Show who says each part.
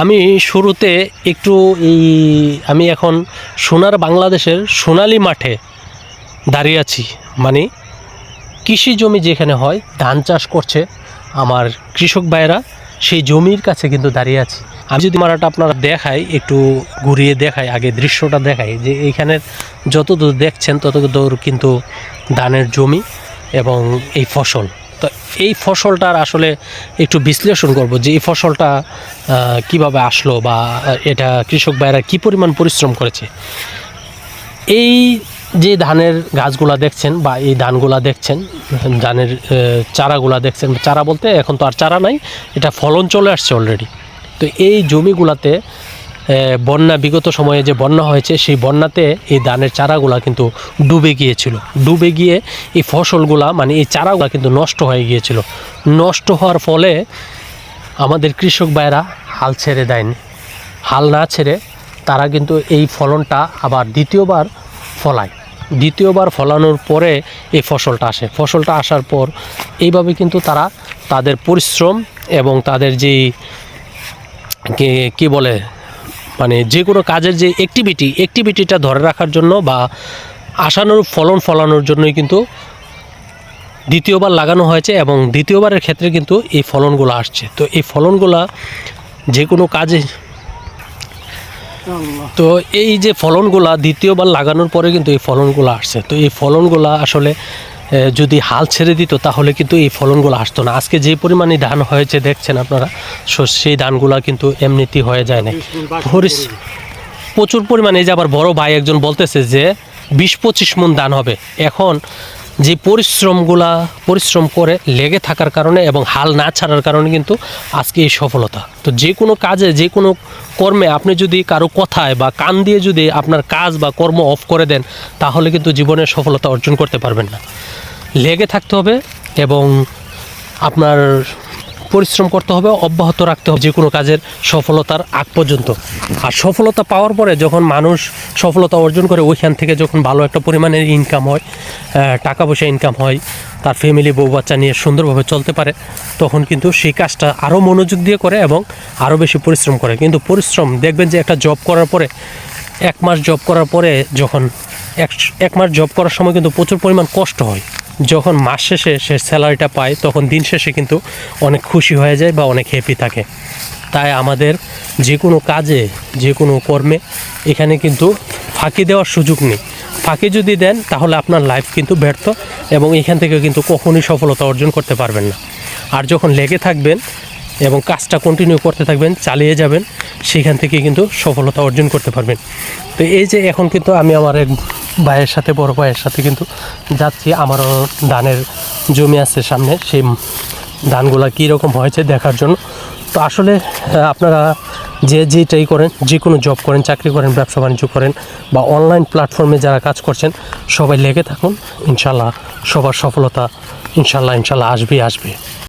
Speaker 1: আমি শুরুতে একটু এই, আমি এখন সোনার বাংলাদেশের সোনালী মাঠে দাঁড়িয়ে আছি। মানে কৃষি জমি যেখানে হয়, ধান চাষ করছে আমার কৃষক ভাইয়েরা, সেই জমির কাছে কিন্তু দাঁড়িয়ে আছি। আমি যদি মারাটা আপনারা দেখাই, একটু ঘুরিয়ে দেখাই, আগে দৃশ্যটা দেখাই, যে এইখানের যত দূর দেখছেন তত দূর কিন্তু ধানের জমি এবং এই ফসল। তো এই ফসলটার আসলে একটু বিশ্লেষণ করব যে এই ফসলটা কীভাবে আসলো বা এটা কৃষক ভাইরা কী পরিমাণ পরিশ্রম করেছে। এই যে ধানের গাছগুলা দেখছেন বা এই ধানগুলা দেখছেন, ধানের চারাগুলা দেখছেন, চারা বলতে এখন তো আর চারা নাই, এটা ফলন চলে আসছে অলরেডি তো এই জমিগুলাতে বন্যা, বিগত সময়ে যে বন্যা হয়েছে, সেই বন্যাতে এই ধানের চারাগুলা কিন্তু ডুবে গিয়েছিল। ডুবে গিয়ে এই ফসলগুলা মানে এই চারাগুলা কিন্তু নষ্ট হয়ে গিয়েছিল। নষ্ট হওয়ার ফলে আমাদের কৃষক ভাইয়েরা হাল ছেড়ে দেয়নি। হাল না ছেড়ে তারা কিন্তু এই ফলনটা আবার দ্বিতীয়বার ফলায়। দ্বিতীয়বার ফলানোর পরে এই ফসলটা আসে। ফসলটা আসার পর এইভাবে কিন্তু তারা তাদের পরিশ্রম এবং তাদের যেই কি বলে মানে যে কোনো কাজের যে অ্যাক্টিভিটি অ্যাক্টিভিটিটা ধরে রাখার জন্য বা আসানোর ফলন ফলানোর জন্যই কিন্তু দ্বিতীয়বার লাগানো হয়েছে এবং দ্বিতীয়বারের ক্ষেত্রে কিন্তু এই ফলনগুলো আসছে। তো এই ফলনগুলা যে কোনো কাজে তো এই যে ফলনগুলা দ্বিতীয়বার লাগানোর পরে কিন্তু এই ফলনগুলো আসছে। তো এই ফলনগুলা আসলে যদি হাল ছেড়ে দিত, তাহলে কিন্তু এই ফলনগুলো আসতো না। আজকে যে পরিমাণে ধান হয়েছে, দেখছেন আপনারা সেই ধানগুলো কিন্তু এমনিতেই হয়ে যায় না প্রচুর পরিমাণে, এই যে আবার বড় ভাই একজন বলতেছে যে, বিশ পঁচিশ মন ধান হবে। এখন যে পরিশ্রমগুলা, পরিশ্রম করে লেগে থাকার কারণে এবং হাল না ছাড়ার কারণে কিন্তু আজকে এই সফলতা। তো যে কোনো কাজে, যে কোনো কর্মে আপনি যদি কারও কথায় বা কান দিয়ে যদি আপনার কাজ বা কর্ম অফ করে দেন, তাহলে কিন্তু জীবনের সফলতা অর্জন করতে পারবেন না। লেগে থাকতে হবে এবং আপনার পরিশ্রম করতে হবে, অব্যাহত রাখতে হবে যে কোনো কাজের সফলতার আগ পর্যন্ত। আর সফলতা পাওয়ার পরে যখন মানুষ সফলতা অর্জন করে, ওইখান থেকে যখন ভালো একটা পরিমাণের ইনকাম হয় টাকা পয়সা ইনকাম হয়, তার ফ্যামিলি বউ, বাচ্চা নিয়ে সুন্দরভাবে চলতে পারে, তখন কিন্তু সেই কাজটা আরও মনোযোগ দিয়ে করে এবং আরও বেশি পরিশ্রম করে। কিন্তু পরিশ্রম, দেখবেন যে একটা জব করার পরে, এক মাস জব করার পরে যখন এক এক মাস জব করার সময় কিন্তু প্রচুর পরিমাণ কষ্ট হয়। যখন মাস শেষে সে স্যালারিটা পায়, তখন দিন শেষে কিন্তু অনেক খুশি হয়ে যায় বা অনেক হ্যাপি থাকে। তাই আমাদের যে কোনো কাজে, যে কোনো কর্মে এখানে কিন্তু ফাঁকি দেওয়ার সুযোগ নেই। ফাঁকি যদি দেন, তাহলে আপনার লাইফ কিন্তু ব্যর্থ এবং এখান থেকে কিন্তু কখনোই সফলতা অর্জন করতে পারবেন না। আর যখন লেগে থাকবেন এবং কাজটা কন্টিনিউ করতে থাকবেন, চালিয়ে যাবেন, সেখান থেকে কিন্তু সফলতা অর্জন করতে পারবেন। তো এই যে এখন কিন্তু আমি আমার এক ভাইয়ের সাথে, বড় ভাইয়ের সাথে কিন্তু যাচ্ছি। আমারও ধানের জমি আছে সামনে, সেই ধানগুলা কী রকম হয়েছে দেখার জন্য। তো আসলে আপনারা যে যেটাই করেন, যে কোনো জব করেন, চাকরি করেন, ব্যবসা বাণিজ্য করেন বা অনলাইন প্ল্যাটফর্মে যারা কাজ করছেন, সবাই লেগে থাকুন। ইনশাল্লাহ সবার সফলতা ইনশাল্লাহ ইনশাল্লাহ আসবেই, আসবে।